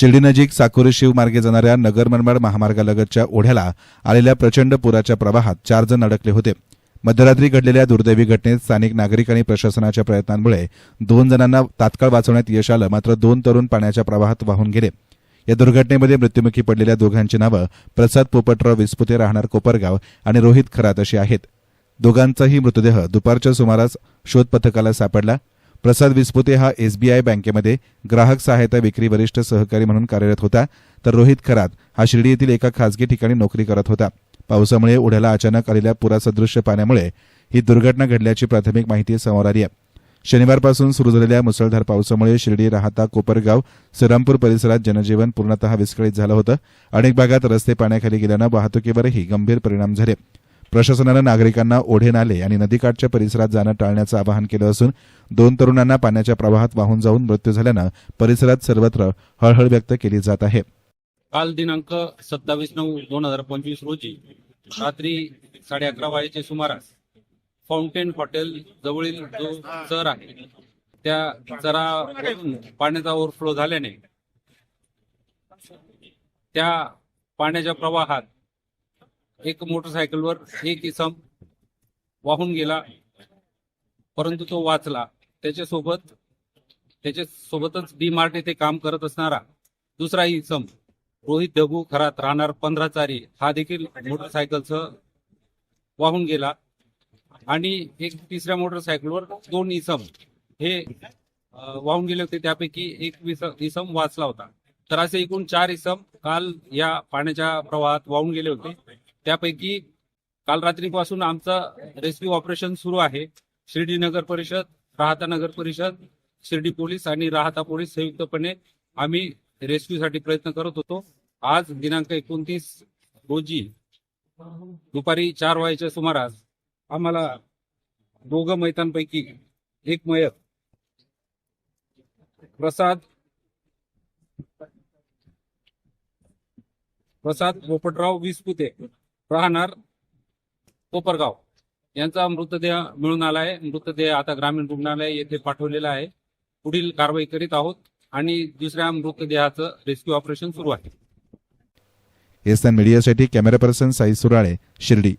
शिर्डीनजीक साकोरे शिव मार्गे जाणाऱ्या नगर मनमाड महामार्गालगतच्या ओढ्याला आलेल्या प्रचंड पुराच्या प्रवाहात चार जण अडकले होते. मध्यरात्री घडलेल्या दुर्दैवी घटनेत स्थानिक नागरिक आणि प्रशासनाच्या प्रयत्नांमुळे दोन जणांना तात्काळ वाचवण्यात यश आलं मात्र दोन तरुण पाण्याच्या प्रवाहात वाहून गेले. या दुर्घटनेमध्ये मृत्युमुखी पडलेल्या दोघांची नावं प्रसाद पोपटराव विस्पुते राहणार कोपरगाव आणि रोहित खरात अशी आहेत. दोघांचाही मृतदेह दुपारच्या सुमारास शोध पथकाला सापडला. प्रसाद विस्पुते हा एसबीआय बँकेमध्ये ग्राहक सहायता विक्री वरिष्ठ सहकारी म्हणून कार्यरत होता. तर रोहित खरात हा शिर्डी येथील एका खासगी ठिकाणी नोकरी करत होता. पावसामुळे ओढ्याला अचानक आलेल्या पुरासदृश्य पाण्यामुळे ही दुर्घटना घडल्याची प्राथमिक माहिती समोर आली आहे. शनिवारपासून सुरू झालेल्या मुसळधार पावसामुळे शिर्डी राहता कोपरगाव श्रीरामपूर परिसरात जनजीवन पूर्णतः विस्कळीत झालं होतं. अनेक भागात रस्ते पाण्याखाली गेल्यानं वाहतुकीवरही गंभीर परिणाम झाले. प्रशासनानं नागरिकांना ओढे नाले आणि नदीकाठच्या परिसरात जाणं टाळण्याचं आवाहन केलं असून दोन तरुणांना पाण्याच्या प्रवाहात वाहून जाऊन मृत्यू झाल्यानं परिसरात सर्वत्र हळहळ व्यक्त केली जात आहे. काल दिनांक सत्तावीस नऊ दोन हजार पंचवीस रोजी रात्री साडे अकरा वाजेच्या सुमारास फाउंटेन हॉटेल जवळील जो चर आहे त्या चरा पाण्याचा ओव्हरफ्लो झाल्याने त्या पाण्याच्या प्रवाहात एक मोटरसायकलवर एक इसम वाहून गेला परंतु तो वाचला. त्याच्यासोबत त्याच्या सोबतच डी मार्ट येथे काम करत असणारा दुसरा इसम रोहित दगू खरात राहणार पंधरा चारी हा देखील मोटरसायकलसह वाहून गेला. आणि एक तिसऱ्या मोटरसायकलवर दोन इसम हे वाहून गेले होते. त्यापैकी एक इसम वाचला होता. तर असे एकूण चार इसम काल या पाण्याच्या प्रवाहात वाहून गेले होते. त्यापैकी काल रात्रीपासून आमचं रेस्क्यू ऑपरेशन सुरू आहे. शिर्डी नगर परिषद राहता नगर परिषद शिर्डी पोलीस आणि राहता पोलीस संयुक्तपणे आम्ही रेस्क्यूसाठी प्रयत्न करत होतो. आज दिनांक एकोणतीस रोजी दुपारी चार वाजेच्या सुमारास आम्हाला दोघं मैतांपैकी एक मयत प्रसाद प्रसाद पोपटराव विसपुते राहणार कोपरगाव. यांचा मृतदेह मिळून आला आहे. मृतदेह आता ग्रामीण रुग्णालय येथे पाठवलेला आहे. पुढील कारवाई करीत आहोत आणि दुसऱ्या मृतदेहाचं रेस्क्यू ऑपरेशन सुरू आहे. एस मीडियासाठी कॅमेरा पर्सन साई सुराळे शिर्डी.